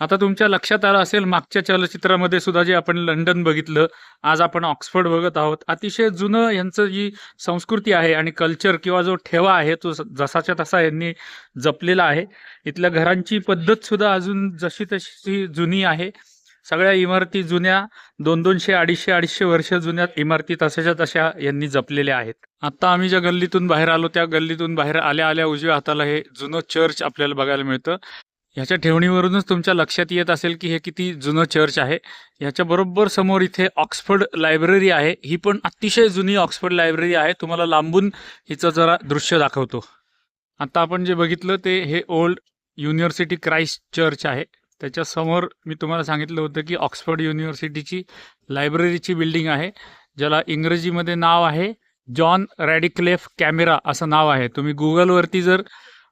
आता तुमच्या लक्षात आलं असेल मागच्या चलचित्रामध्ये सुद्धा जे आपण लंडन बघितलं आज आपण ऑक्सफर्ड बघत आहोत. अतिशय जुनं यांचं जी संस्कृती आहे आणि कल्चर किंवा जो ठेवा आहे तो जसाच्या तसा यांनी जपलेला आहे. इथल्या घरांची पद्धत सुद्धा अजून जशी तशी जुनी आहे. सगळ्या इमारती जुन्या दोन दोनशे अडीचशे अडीचशे वर्ष जुन्या इमारती तशाच्या तशा यांनी जपलेल्या आहेत. आता आम्ही ज्या गल्लीतून बाहेर आलो त्या गल्लीतून बाहेर आल्या आल्या उजव्या हाताला हे जुनं चर्च आपल्याला बघायला मिळतं. ह्याच्या ठेवणीवरूनच तुमच्या लक्षात येत असेल की हे किती जुनं चर्च आहे. ह्याच्या बरोबर समोर इथे ऑक्सफर्ड लायब्ररी आहे. ही पण अतिशय जुनी ऑक्सफर्ड लायब्ररी आहे. तुम्हाला लांबून हिचं जरा दृश्य दाखवतो. आता आपण जे बघितलं ते हे ओल्ड युनिव्हर्सिटी क्राइस्ट चर्च आहे. त्याच्यासमोर मी तुम्हाला सांगितलं होतं की ऑक्सफर्ड युनिव्हर्सिटीची लायब्ररीची बिल्डिंग आहे ज्याला इंग्रजीमध्ये नाव आहे जॉन रॅडिक्लेफ कॅमेरा असं नाव आहे. तुम्ही गुगलवरती जर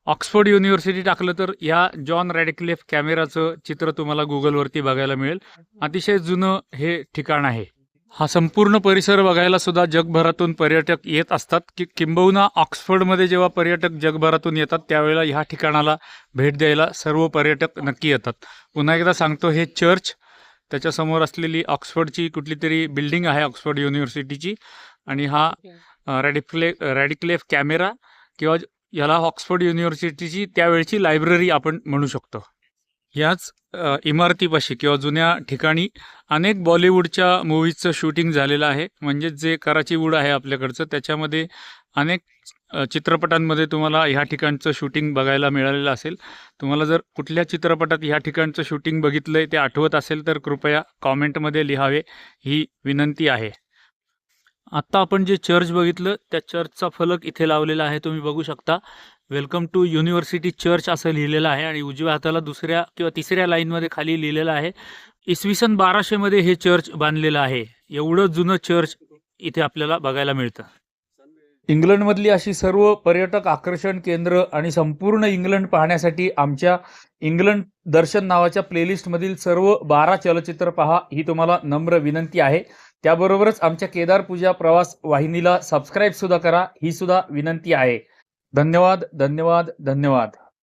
ऑक्सफर्ड युनिव्हर्सिटी टाकलं तर या जॉन रॅडिक्लेफ कॅमेराचं चित्र तुम्हाला गुगलवरती बघायला मिळेल. अतिशय जुनं हे ठिकाण आहे. हा संपूर्ण परिसर बघायला सुद्धा जगभरातून पर्यटक येत असतात. की किंबहुना ऑक्सफर्डमध्ये जेव्हा पर्यटक जगभरातून येतात त्यावेळेला ह्या ठिकाणाला भेट द्यायला सर्व पर्यटक नक्की येतात. पुन्हा एकदा सांगतो हे चर्च त्याच्यासमोर असलेली ऑक्सफर्डची कुठली तरी बिल्डिंग आहे ऑक्सफर्ड युनिव्हर्सिटीची. आणि हा रॅडिक्ले रॅडिक्लेफ कॅमेरा किंवा याला ऑक्सफर्ड युनिव्हर्सिटीची त्यावेळची लायब्ररी आपण म्हणू शकतो. याच इमारतीपाशी किंवा जुन्या ठिकाणी अनेक बॉलिवूडच्या मूवीजचं शूटिंग झालेलं आहे. म्हणजेच जे कराची वूड आहे आपल्याकडचं त्याच्यामध्ये अनेक चित्रपटांमध्ये तुम्हाला ह्या ठिकाणचं शूटिंग बघायला मिळालेलं असेल. तुम्हाला जर कुठल्या चित्रपटात ह्या ठिकाणचं शूटिंग बघितलं आहे ते आठवत असेल तर कृपया कॉमेंटमध्ये लिहावे. ही विनंती आहे. आत्ता आपण जे चर्च बघितलं त्या चर्चचा फलक इथे लावलेला आहे तुम्ही बघू शकता. वेलकम टू युनिव्हर्सिटी चर्च असं लिहिलेलं आहे आणि उजव्या हाताला दुसऱ्या किंवा तिसऱ्या लाईनमध्ये खाली लिहिलेलं आहे. इसवी सन बाराशेमध्ये हे चर्च बांधलेलं आहे. एवढं जुनं चर्च इथे आपल्याला बघायला मिळतं. इंग्लंडमधली अशी सर्व पर्यटक आकर्षण केंद्र आणि संपूर्ण इंग्लंड पाहण्यासाठी आमच्या इंग्लंड दर्शन नावाच्या प्लेलिस्टमधील सर्व बारा चलचित्र पहा ही तुम्हाला नम्र विनंती आहे. त्याबरोबरच आमच्या केदार पूजा प्रवास वाहिनीला सबस्क्राईब सुद्धा करा ही सुद्धा विनंती आहे. धन्यवाद धन्यवाद धन्यवाद.